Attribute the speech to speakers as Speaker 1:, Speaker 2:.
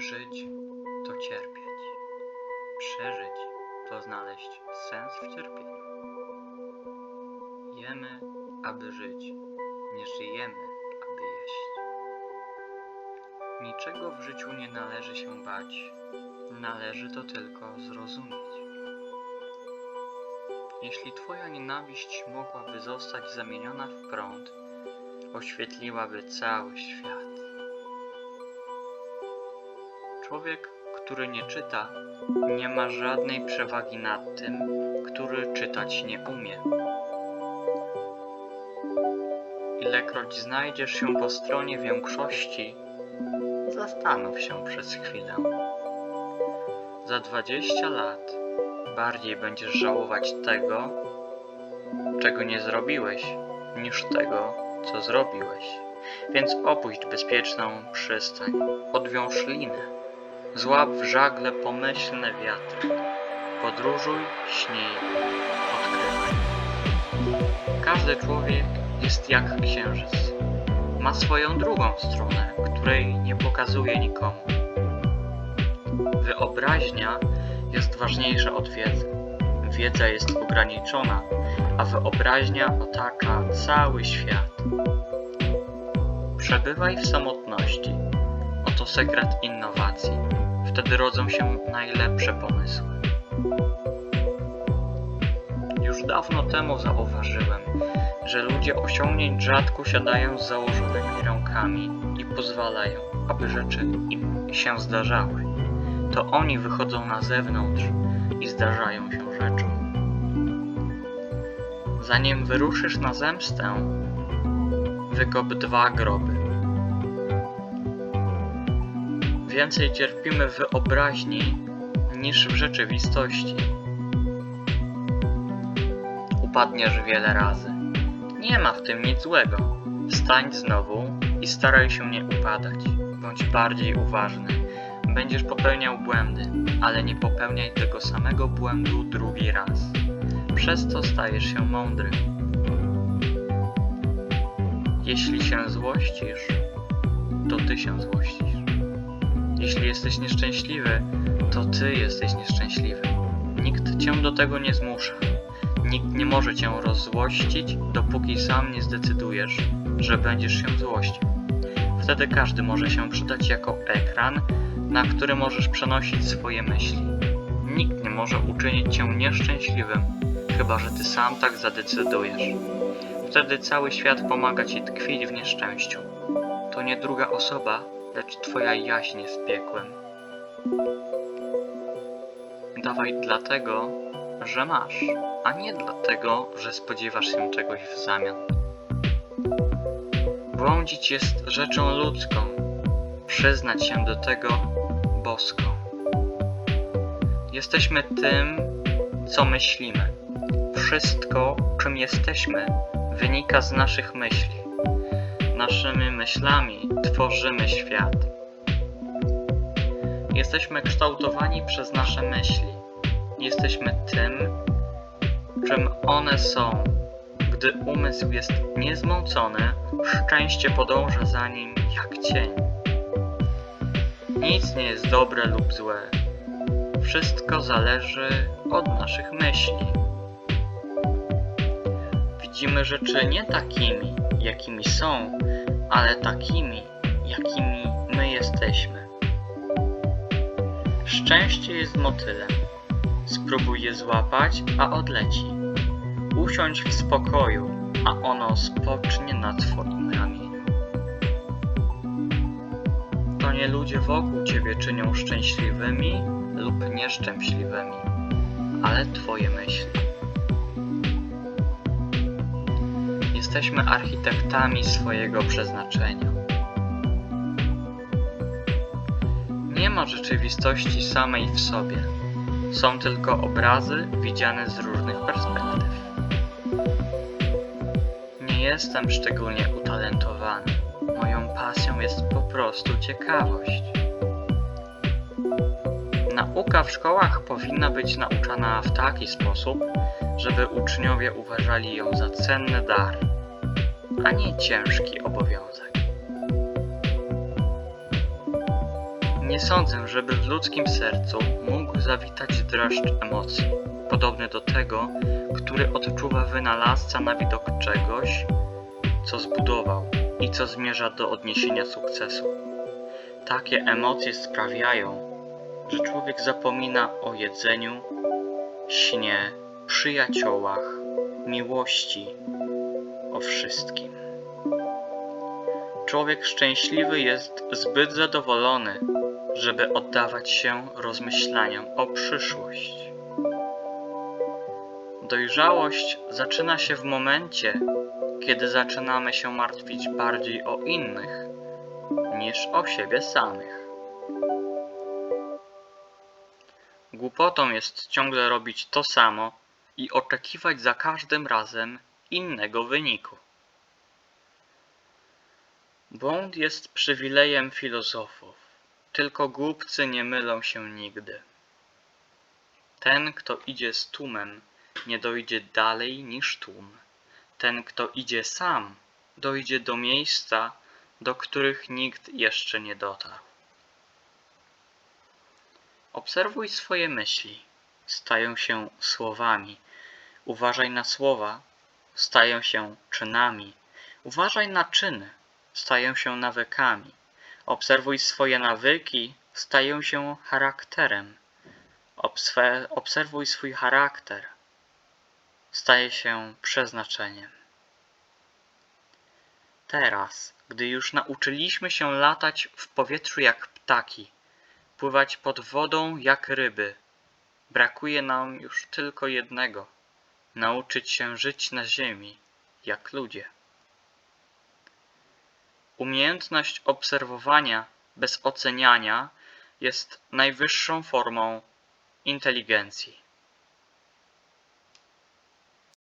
Speaker 1: Żyć to cierpieć. Przeżyć to znaleźć sens w cierpieniu. Jemy, aby żyć. Nie żyjemy, aby jeść. Niczego w życiu nie należy się bać. Należy to tylko zrozumieć. Jeśli Twoja nienawiść mogłaby zostać zamieniona w prąd, oświetliłaby cały świat. Człowiek, który nie czyta, nie ma żadnej przewagi nad tym, który czytać nie umie. Ilekroć znajdziesz się po stronie większości, zastanów się przez chwilę. Za 20 lat bardziej będziesz żałować tego, czego nie zrobiłeś, niż tego, co zrobiłeś. Więc opuść bezpieczną przystań, odwiąż linę. Złap w żagle pomyślne wiatry. Podróżuj, śnij, odkrywaj. Każdy człowiek jest jak księżyc. Ma swoją drugą stronę, której nie pokazuje nikomu. Wyobraźnia jest ważniejsza od wiedzy. Wiedza jest ograniczona, a wyobraźnia otacza cały świat. Przebywaj w samotności. Oto sekret innowacji. Wtedy rodzą się najlepsze pomysły. Już dawno temu zauważyłem, że ludzie osiągnięć rzadko siadają z założonymi rękami i pozwalają, aby rzeczy im się zdarzały. To oni wychodzą na zewnątrz i zdarzają się rzeczy. Zanim wyruszysz na zemstę, wykop dwa groby. Więcej cierpimy w wyobraźni niż w rzeczywistości. Upadniesz wiele razy. Nie ma w tym nic złego. Wstań znowu i staraj się nie upadać. Bądź bardziej uważny. Będziesz popełniał błędy, ale nie popełniaj tego samego błędu drugi raz. Przez to stajesz się mądry. Jeśli się złościsz, to ty się złościsz. Jeśli jesteś nieszczęśliwy, to ty jesteś nieszczęśliwy. Nikt cię do tego nie zmusza. Nikt nie może cię rozzłościć, dopóki sam nie zdecydujesz, że będziesz się złościł. Wtedy każdy może się przydać jako ekran, na który możesz przenosić swoje myśli. Nikt nie może uczynić cię nieszczęśliwym, chyba że ty sam tak zadecydujesz. Wtedy cały świat pomaga ci tkwić w nieszczęściu. To nie druga osoba, lecz twoja jaźń jest piekłem. Dawaj dlatego, że masz, a nie dlatego, że spodziewasz się czegoś w zamian. Błądzić jest rzeczą ludzką, przyznać się do tego boską. Jesteśmy tym, co myślimy. Wszystko, czym jesteśmy, wynika z naszych myśli. Naszymi myślami tworzymy świat. Jesteśmy kształtowani przez nasze myśli. Jesteśmy tym, czym one są. Gdy umysł jest niezmącony, szczęście podąża za nim jak cień. Nic nie jest dobre lub złe. Wszystko zależy od naszych myśli. Widzimy rzeczy nie takimi, jakimi są, ale takimi, jakimi my jesteśmy. Szczęście jest motylem. Spróbuj je złapać, a odleci. Usiądź w spokoju, a ono spocznie na twoim ramieniu. To nie ludzie wokół ciebie czynią szczęśliwymi lub nieszczęśliwymi, ale twoje myśli. Jesteśmy architektami swojego przeznaczenia. Nie ma rzeczywistości samej w sobie. Są tylko obrazy widziane z różnych perspektyw. Nie jestem szczególnie utalentowany. Moją pasją jest po prostu ciekawość. Nauka w szkołach powinna być nauczana w taki sposób, żeby uczniowie uważali ją za cenny dar, a nie ciężki obowiązek. Nie sądzę, żeby w ludzkim sercu mógł zawitać dreszcz emocji, podobny do tego, który odczuwa wynalazca na widok czegoś, co zbudował i co zmierza do odniesienia sukcesu. Takie emocje sprawiają, że człowiek zapomina o jedzeniu, śnie, przyjaciołach, miłości, o wszystkim. Człowiek szczęśliwy jest zbyt zadowolony, żeby oddawać się rozmyślaniom o przyszłość. Dojrzałość zaczyna się w momencie, kiedy zaczynamy się martwić bardziej o innych niż o siebie samych. Głupotą jest ciągle robić to samo i oczekiwać za każdym razem innego wyniku. Błąd jest przywilejem filozofów, tylko głupcy nie mylą się nigdy. Ten, kto idzie z tłumem, nie dojdzie dalej niż tłum. Ten, kto idzie sam, dojdzie do miejsca, do których nikt jeszcze nie dotarł. Obserwuj swoje myśli. Stają się słowami. Uważaj na słowa. Stają się czynami. Uważaj na czyny. Stają się nawykami. Obserwuj swoje nawyki. Stają się charakterem. Obswe- obserwuj swój charakter. Staje się przeznaczeniem. Teraz, gdy już nauczyliśmy się latać w powietrzu jak ptaki, pływać pod wodą jak ryby, brakuje nam już tylko jednego nauczyć się żyć na ziemi jak ludzie. Umiejętność obserwowania bez oceniania jest najwyższą formą inteligencji.